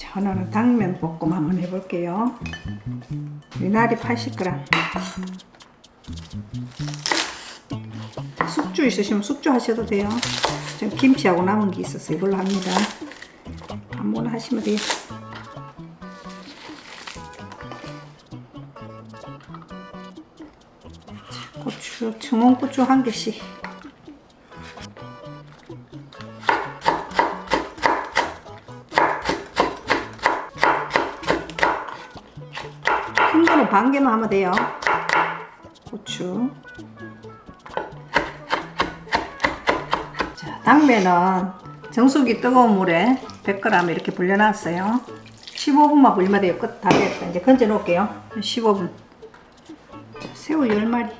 자, 오늘은 당면 볶음 한번 해볼게요. 미나리 80g. 숙주 있으시면 숙주 하셔도 돼요. 지금 김치하고 남은 게 있어서 이걸로 합니다. 아무거나 하시면 돼요. 자, 고추, 청원고추 한 개씩. 큰 거는 반 개만 하면 돼요. 고추. 자, 당면은 정수기 뜨거운 물에 100g 이렇게 불려놨어요. 15분만 불리면 돼요. 끝 다 됐다. 이제 건져 놓을게요. 15분. 자, 새우 10마리.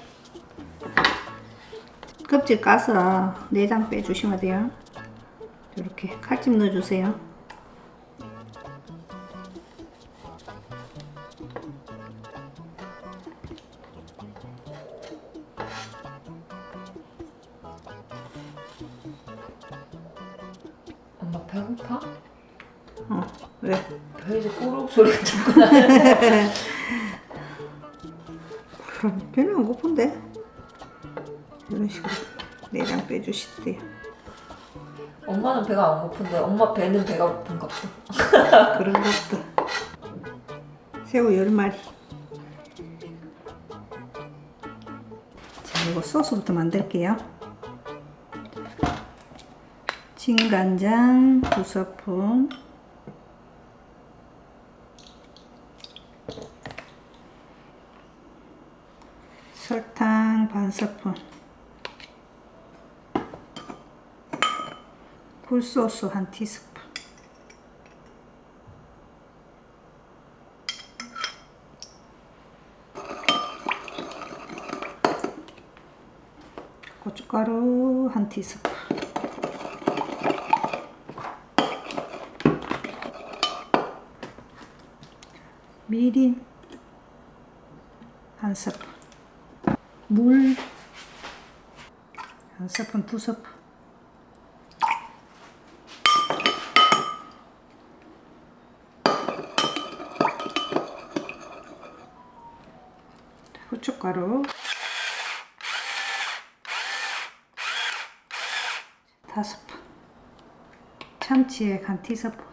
껍질 까서 내장 빼주시면 돼요. 이렇게 칼집 넣어주세요. 배고파? 어, 왜? 배에서 꼬르륵 소리가 자꾸 나는데 그럼 별로 안 고픈데? 이런 식으로 내장 빼주시대요. 엄마는 배가 안 고픈데 엄마 배는 배가 고픈가 보다 그런 것도. 새우 10마리. 자, 이거 소스부터 만들게요. 진간장 두 스푼. 설탕 반 스푼. 굴소스 한 티스푼. 고춧가루 한 티스푼. 미림 한 스푼. 물 한 스푼 두 스푼. 후춧가루 다섯 번 참치액 한 티스푼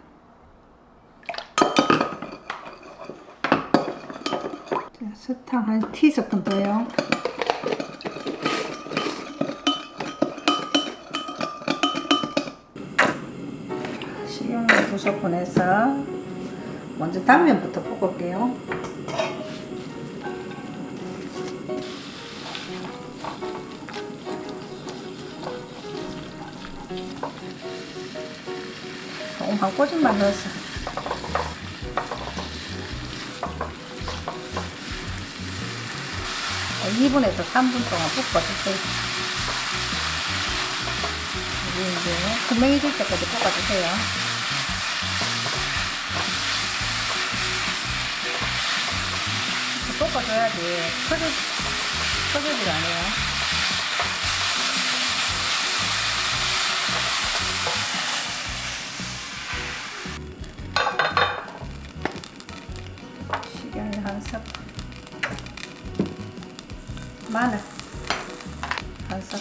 자, 설탕 한 티스푼 더요 식용유 두 스푼 해서 먼저 당면부터 볶을게요 조금 한 꼬집만 넣었어. 2분에서 3분 동안 볶아주세요. 이게 이제 투명해질 때까지 볶아주세요. 볶아줘야지 터져, 터지질 않아요. 마늘 한 스푼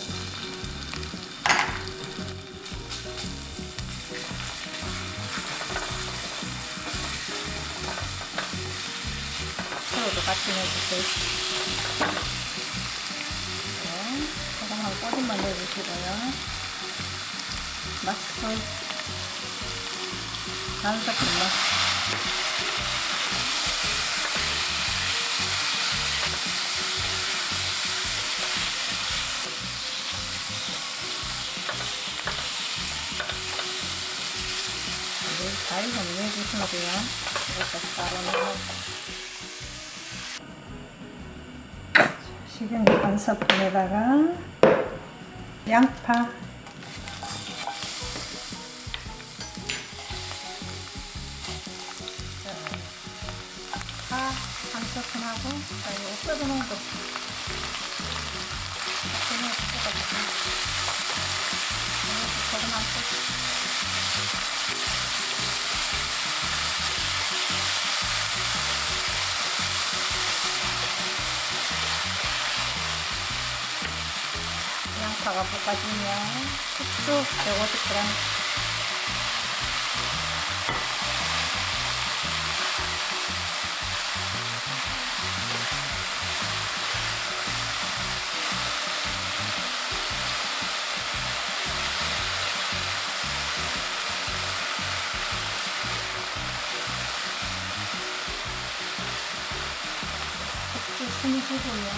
새우도 같이 넣어주세요. 네, 한 꼬집만 넣어주시고요. 한 스푼만 이 잘 정리해 주시면 돼요. 이렇게 따로 한 스푼에다가 양파 파한 스푼하고 자, 이거 끓여 놓은 거 그냥 볶아주세요. 이렇게 소금 한 스푼 양파가 볶아지면 후추 150g 숨기고요.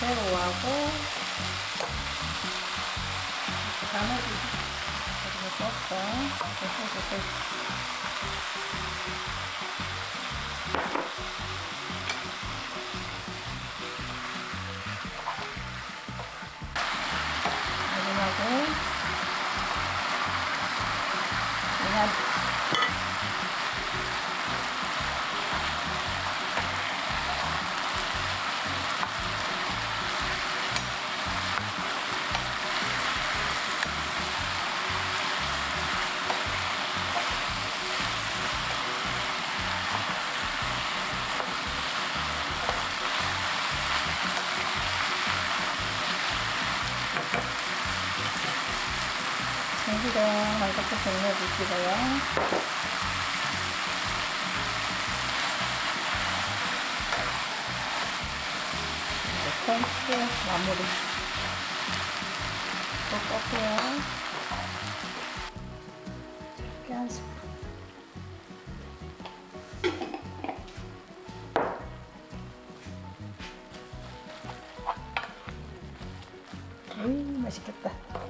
새우하고 나머지 그리고 넣고 이렇게 해주세요. 전기를 맑게 정리해 주시고요. 콩스 마무리. 또 꺾고요. 이렇게 한 스푼. 음, 맛있겠다.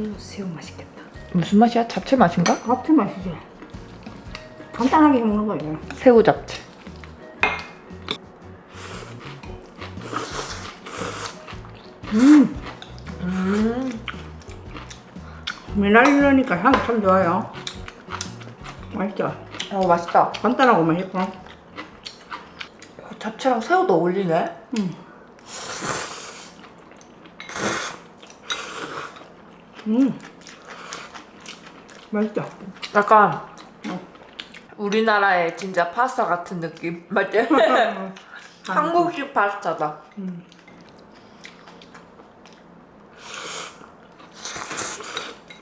음, 새우 맛있겠다. 무슨 맛이야? 잡채 맛인가? 같은 맛이지. 간단하게 먹는 거예요. 새우 잡채. 미나리 넣으니까 향이 참 좋아요. 맛있죠? 어 맛있다. 간단하고 맛있고. 잡채랑 새우도 어울리네. 음. 맛있죠? 약간 우리나라의 진짜 파스타 같은 느낌 맞지? 한국식 파스타다.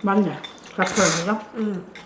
맞네. 같은 거죠? 음.